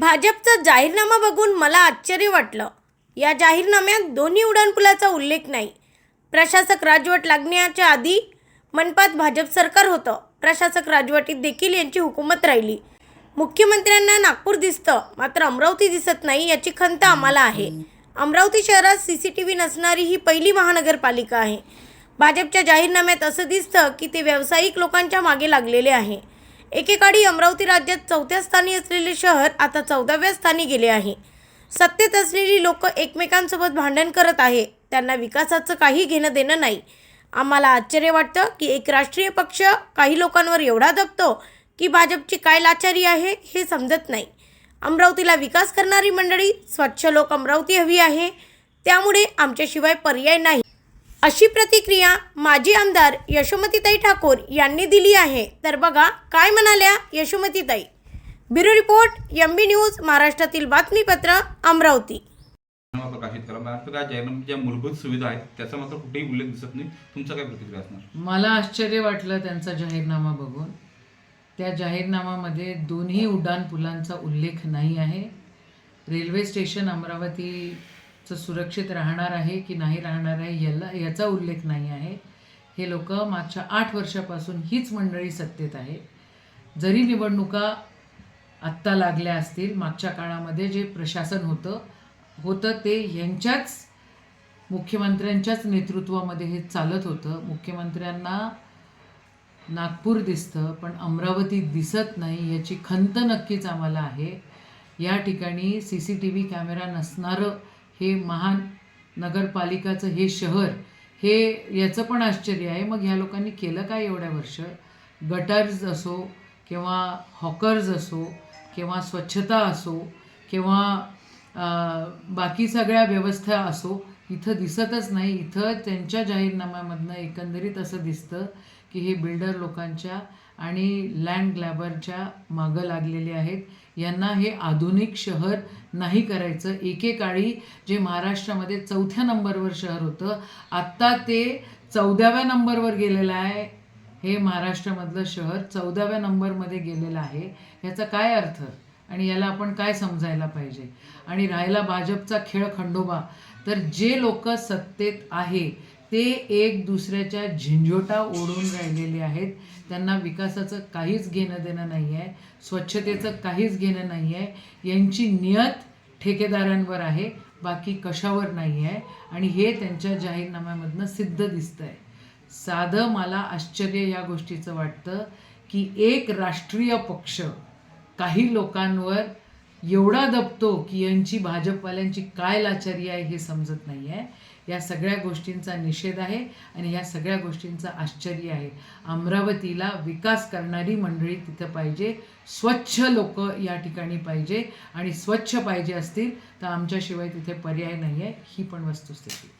भाजपचा जाहीरनामा बघून मला आश्चर्य वाटलं. या जाहीरनाम्यात दोन्ही उड्डाणपुलाचा उल्लेख नाही. प्रशासक राजवट लागण्याच्या आधी मनपात भाजप सरकार होतं. प्रशासक राजवटीत देखील यांची हुकूमत राहिली. मुख्यमंत्र्यांना नागपूर दिसतं मात्र अमरावती दिसत नाही याची खंत आम्हाला आहे. अमरावती शहरात सी सी टी व्ही नसणारी ही पहिली महानगरपालिका आहे. भाजपच्या जाहीरनाम्यात असं दिसतं की ते व्यावसायिक लोकांच्या मागे लागलेले आहे. एकेकाळी अमरावती राज्यात चौथ्या स्थानी असलेले शहर आता चौदाव्या स्थानी गेले आहे. सत्तेत असलेली लोक एकमेकांसोबत भांडण करत आहे. त्यांना विकासाचं काही घेणं देणं नाही. आम्हाला आश्चर्य वाटतं की एक राष्ट्रीय पक्ष काही लोकांवर एवढा दबतो की भाजपची काय लाचारी आहे हे समजत नाही. अमरावतीला विकास करणारी मंडळी स्वच्छ लोक अमरावती हवी आहे. त्यामुळे आमच्याशिवाय पर्याय नाही. अशी प्रतिक्रिया माजी आमदार यशोमतीताई ठाकूर यांनी दिली आहे. तर बघा काय म्हणाल्या यशोमतीताई? Bureau report M B news महाराष्ट्रातील बातमीपत्र अमरावती. प्रकाशित करा. महाराष्ट्र काय जाहीरनामा ज्या मूलभूत सुविधा आहेत त्याचा मात्र कुठेही उल्लेख दिसत नाही. तुमचा काय प्रतिक्रिया असणार? मला आश्चर्य वाटलं त्यांचा जाहीरनामा बघून. त्या जाहीरनामामध्ये दोन्ही उड्डाणपुलांचा उल्लेख नाही आहे. रेल्वे स्टेशन अमरावतीचं सुरक्षित राहणार आहे की नाही राहणार आहे याला याचा उल्लेख नाही आहे. हे लोक मागच्या आठ वर्षापासून हीच मंडळी सत्तेत आहे. जरी निवडणुका आत्ता लागल्या असतील मागच्या काळामध्ये जे प्रशासन होतं होतं ते ह्यांच्याच मुख्यमंत्र्यांच्याच नेतृत्वामध्ये हे चालत होतं. मुख्यमंत्र्यांना नागपूर दिसतं पण अमरावती दिसत नाही याची खंत नक्कीच आम्हाला आहे. या ठिकाणी C C T V camera नसणारं हे महान नगरपालिकाचं हे शहर हे याचं पण आश्चर्य आहे. मग ह्या लोकांनी केलं काय एवढ्या वर्ष? गटर्स असो किंवा हॉकर्स असो किंवा स्वच्छता असो किंवा बाकी सगळ्या व्यवस्था असो इथं दिसतच नाही. इथं त्यांच्या जाहीरनाम्यामधनं एकंदरीत असं दिसतं की हे बिल्डर लोकांच्या आणि लँड ग्लॅबरच्या मागं लागलेले आहेत. यांना हे आधुनिक शहर नाही करायचं. एकेकाळी जे महाराष्ट्रामध्ये चौथ्या नंबरवर शहर होतं आत्ता ते चौदाव्या नंबरवर गेलेलं आहे. हे महाराष्ट्रामधलं शहर चौदाव्या नंबरमध्ये गेलेलं आहे. ह्याचा काय अर्थ? आणि याला आपण काय समजायला पाहिजे? आणि राहिला भाजपचा खेळ खंडोबा. तर जे लोक सत्तेत आहे ते एक दुसऱ्याच्या झिंझोटा ओढून राहिलेले आहेत. त्यांना विकासाचं काहीच घेणं देणं नाही आहे स्वच्छतेचं काहीच घेणं नाही आहे यांची नियत ठेकेदारांवर आहे. बाकी कशावर नाही आहे आणि हे त्यांच्या जाहीरनाम्यामधनं सिद्ध दिसतं आहे साधं मला आश्चर्य या गोष्टीचं वाटतं की एक राष्ट्रीय पक्ष काही लोकांवर एवढा दबतो की यांची भाजपवाल्यांची काय लाचारी आहे हे समजत नाही आहे या सगळ्या गोष्टींचा निषेध आहे आणि या सगळ्या गोष्टींचं आश्चर्य आहे. अमरावतीला विकास करणारी मंडळी तिथं पाहिजे स्वच्छ लोक या ठिकाणी पाहिजे आणि स्वच्छ पाहिजे असतील तर आमच्याशिवाय तिथे पर्याय नाही आहे ही पण वस्तुस्थिती.